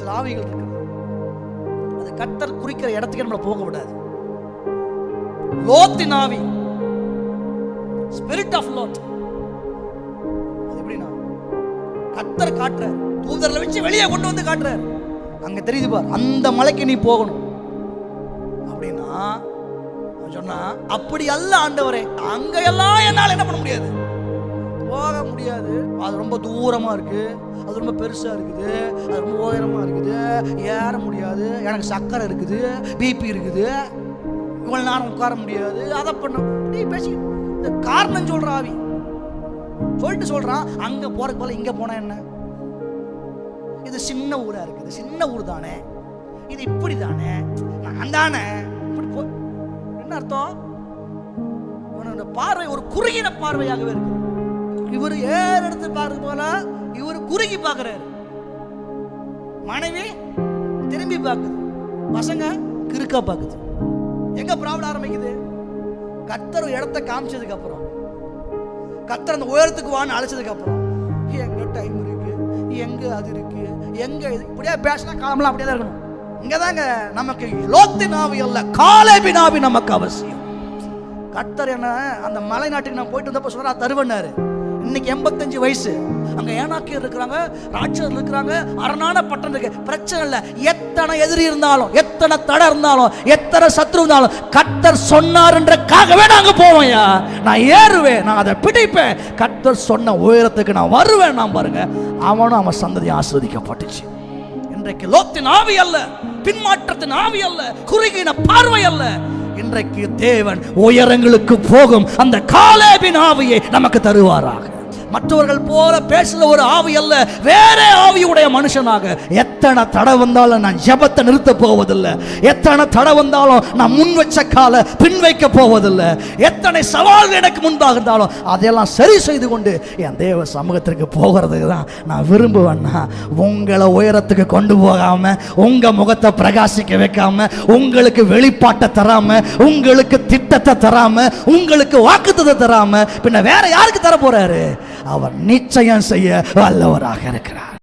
சில ஆவிகள் இருக்கு. அது கத்தர் குறிக்கிற இடத்துக்கு நம்மளை போக விடாது. லோத்தின் ஆவி. ஸ்பிரிட் ஆஃப் லோட் அது எப்படின்னா கத்தர் காட்டுறார். தூதரில் வச்சு வெளியே கொண்டு வந்து காட்டுறார். அங்க தெரியுது பார் அந்த மலைக்கு நீ போகணும். அப்படின்னா சொன்னா அப்படி அல்ல ஆண்டவரே அங்க எல்லாம் என்னால் என்ன பண்ண முடியாது? போக முடியாது. அது ரொம்ப தூரமாக இருக்கு. அது ரொம்ப பெருசாக இருக்குது. அது ரொம்ப உயரமாக இருக்குது. ஏற முடியாது. எனக்கு சக்கரை இருக்குது. பிபி இருக்குது. இவ்வளவு நேரம் உட்கார முடியாது. அதை பண்ண. நீ பேசி. இந்த காரணம் சொல்ற ஆவி சொல்லிட்டு சொல்றான். அங்க போறதுக்கு போல இங்க போனா என்ன? இது சின்ன ஊரா இருக்குது சின்ன ஊர் தானே. இது இப்படி தானே. நான் தானே. இப்படி போ. என்ன அர்த்தம்? பார்வை ஒரு குறுகின பார்வையாகவே இருக்குது இவர் ஏற எடுத்து பார்க்க போல இவர் குறுகி பார்க்கிறாரு. மனைவி திரும்பி பார்க்குது. பசங்க கிறுக்கா பார்க்குது. எங்க ப்ராப்ளம் ஆரம்பிக்குது? கத்தர் இடத்த காமிச்சதுக்கு அப்புறம் கத்தர் அந்த உயரத்துக்கு வான்னு அழைச்சதுக்கு அப்புறம் எங்க டைம் இருக்கு? எங்க அது இருக்கு? எங்க இது? இப்படியே பேசினா காமெல்லாம் அப்படியே தான் இருக்கணும். இங்கதாங்க நமக்கு லோத்து நாவி அல்ல காலேபின் நாவி நமக்கு அவசியம். கத்தர் என்ன அந்த மலை நாட்டுக்கு நான் போயிட்டு வந்தப்ப சொல்றா தருவனாரு இன்னைக்கு எண்பத்தஞ்சு வயசு. அங்க ஏனாக்கியர் இருக்கிறாங்க ராட்சர் இருக்கிறாங்க அரணான பட்டம் இருக்கு. பிரச்சனை இல்லை. எத்தனை எதிரி இருந்தாலும் எத்தனை தடை இருந்தாலும் எத்தனை சத்ரு இருந்தாலும் கத்தர் சொன்னார்ன்றக்காகவே நாங்க போவோம்யா நான் ஏறுவேன் நான் அதை பிடிப்பேன். கத்தர் சொன்ன உயரத்துக்கு நான் வருவேன் நான் பாருங்க. அவனும் அவன் சந்ததி ஆஸ்வதிக்கப்பட்டுச்சு இன்றைக்கு லோத்தின் ஆவி அல்ல பின்மாற்றத்தின் ஆவி அல்ல குறுகின பார்வை அல்ல. இன்றைக்கு தேவன் உயரங்களுக்கு போகும் அந்த காலேபின் ஆவியை நமக்கு தருவாராக. மற்றவர்கள் போல பேசுகிற ஒரு ஆவி அல்ல வேற ஆவியுடைய மனுஷனாக. எத்தனை தடை வந்தாலும் நான் ஜெபத்தை நிறுத்த போவதில்லை. எத்தனை தடை வந்தாலும் நான் முன் வச்ச கால பின் வைக்க போவதில்லை. எத்தனை சவால்கள் எனக்கு முன்பாக இருந்தாலும் அதையெல்லாம் சரி செய்து கொண்டு என் தேவ சமூகத்திற்கு போகிறதுக்கு தான் நான் விரும்புவேன்னா உங்களை உயரத்துக்கு கொண்டு போகாம உங்க முகத்தை பிரகாசிக்க வைக்காம உங்களுக்கு வெளிப்பாட்டை தராம உங்களுக்கு திட்டத்தை தராம உங்களுக்கு வாக்குத்தத்தை தராம பின்ன வேற யாருக்கு தர போறாரு? அவர் நிச்சயம் செய்ய வல்லவராக இருக்கிறார்.